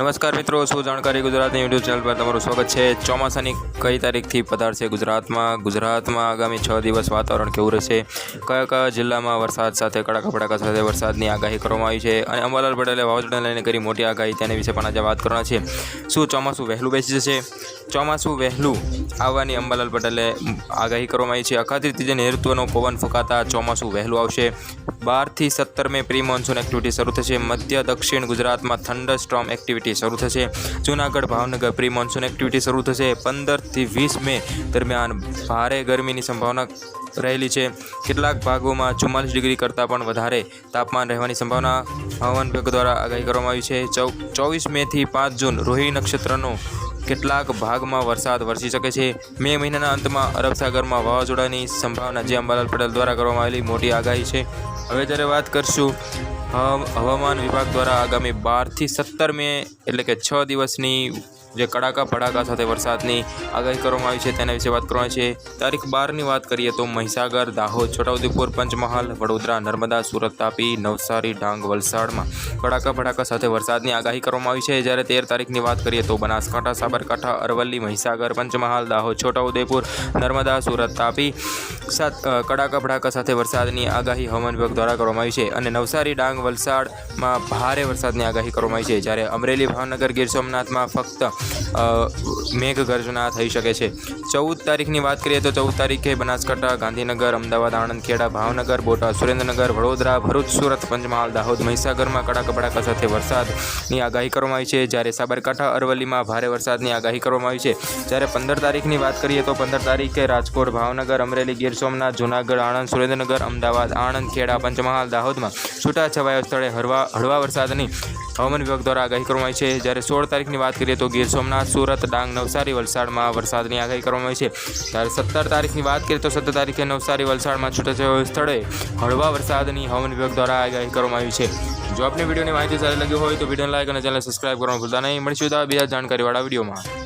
નમસ્કાર મિત્રો, શું જાણકારી ગુજરાતની યુટ્યુબ ચેનલ પર તમારું સ્વાગત છે? ચોમાસાની કઈ તારીખથી પધારશે ગુજરાતમાં? ગુજરાતમાં આગામી છ દિવસ વાતાવરણ કેવું રહેશે? કયા કયા જિલ્લામાં વરસાદ સાથે, કડાકા ભડાકા સાથે વરસાદની આગાહી કરવામાં આવી છે? અને અંબાલાલ પટેલે વાવાઝોડાને લઈને કરી મોટી આગાહી, તેના વિશે પણ આજે વાત કરવાના છે. શું ચોમાસું વહેલું બેસી જશે? ચોમાસું વહેલું આવવાની અંબાલાલ પટેલે આગાહી કરવામાં આવી છે. અખાત્રી ત્રીજે નેતૃત્વનો પવન ફૂંકાતા ચોમાસું વહેલું આવશે. બારથી સત્તર મે પ્રી મોન્સૂન એક્ટિવિટી શરૂ થશે. મધ્ય દક્ષિણ ગુજરાતમાં થંડર સ્ટ્રોમ એક્ટિવિટી શરૂ થશે. Junagadh, Bhavnagar pre monsoon activity શરૂ થશે. પંદરથી વીસ મે દરમિયાન ભારે ગરમીની સંભાવના રહેલી છે. કેટલાક ભાગોમાં ચુમ્માલીસ ડિગ્રી કરતાં પણ વધારે તાપમાન રહેવાની સંભાવના હવામાન વિભાગ દ્વારા આગાહી કરવામાં આવી છે. ચૌ ચોવીસ મેથી પાંચ જૂન રોહિણી નક્ષત્રનો કેટલાક ભાગમાં વરસાદ વરસી શકે છે. મે મહિનાના અંતમાં અરબ સાગરમાં વાવાઝોડાની સંભાવના જે અંબાલાલ પટેલ દ્વારા કરવામાં આવેલી મોટી આગાહી છે. હવે જ્યારે વાત કરશું હવામાન વિભાગ દ્વારા આગામી બારથી સત્તર મે, એટલે કે છ દિવસની જે કડાકા ભડાકા સાથે વરસાદની આગાહી કરવામાં આવી છે, તેના વિશે વાત કરવાની છે. તારીખ બારની વાત કરીએ તો મહીસાગર, દાહોદ, છોટાઉદેપુર, પંચમહાલ, વડોદરા, નર્મદા, સુરત, તાપી, નવસારી, ડાંગ, વલસાડમાં કડાકા ભડાકા સાથે વરસાદની આગાહી કરવામાં આવી છે. જ્યારે તેર તારીખની વાત કરીએ તો બનાસકાંઠા, સાબરકાંઠા, અરવલ્લી, મહીસાગર, પંચમહાલ, દાહોદ, છોટાઉદેપુર, નર્મદા, સુરત, તાપી કડાકા ભડાકા સાથે વરસાદની આગાહી હવામાન વિભાગ દ્વારા કરવામાં આવી છે. અને નવસારી, ડાંગ વલસાડમાં ભારે વરસાદની આગાહી કરવામાં આવી છે, જ્યારે અમરેલી ભાવનગર ગીર સોમનાથમાં ફક્ત મેઘગર્જના થઈ શકે છે. ચૌદ તારીખની વાત કરીએ તો ચૌદ તારીખે બનાસકાંઠા, ગાંધીનગર, અમદાવાદ આણંદ ખેડા ભાવનગર, બોટાદ, સુરેન્દ્રનગર, વડોદરા, ભરૂચ, સુરત, પંચમહાલ, દાહોદ, મહીસાગરમાં કડાકા ભડાકા સાથે વરસાદની આગાહી કરવામાં આવી છે. જ્યારે સાબરકાંઠા, અરવલ્લીમાં ભારે વરસાદની આગાહી કરવામાં આવી છે. જ્યારે પંદર તારીખની વાત કરીએ તો પંદર તારીખે રાજકોટ, ભાવનગર, અમરેલી, ગીર સોમનાથ, જૂનાગઢ, આણંદ, સુરેન્દ્રનગર, અમદાવાદ આણંદ ખેડા પંચમહાલ, દાહોદમાં છૂટાછવાયા સ્થળે હળવા હળવા વરસાદની હવામાન વિભાગ દ્વારા આગાહી કરવામાં આવી છે. જ્યારે સોળ તારીખની વાત કરીએ તો ગીર સોમનાથ, સુરત, ડાંગ, નવસારી વલસાડમાં વરસાદની આગાહી કરવામાં આવી છે. ત્યારે સત્તર તારીખની વાત કરીએ તો સત્તર તારીખે નવસારી, વલસાડમાં છૂટાછવાયા સ્થળે હળવા વરસાદની હવામાન વિભાગ દ્વારા આગાહી કરવામાં આવી છે. જો આપને વિડીયોની માહિતી સારી લાગી હોય તો વીડિયો લાઈક અને ચેનલ સબસ્ક્રાઈબ કરવાનું ભૂલતા નહીં. મળીશું બીજા જાણકારીવાળા વિડીયોમાં.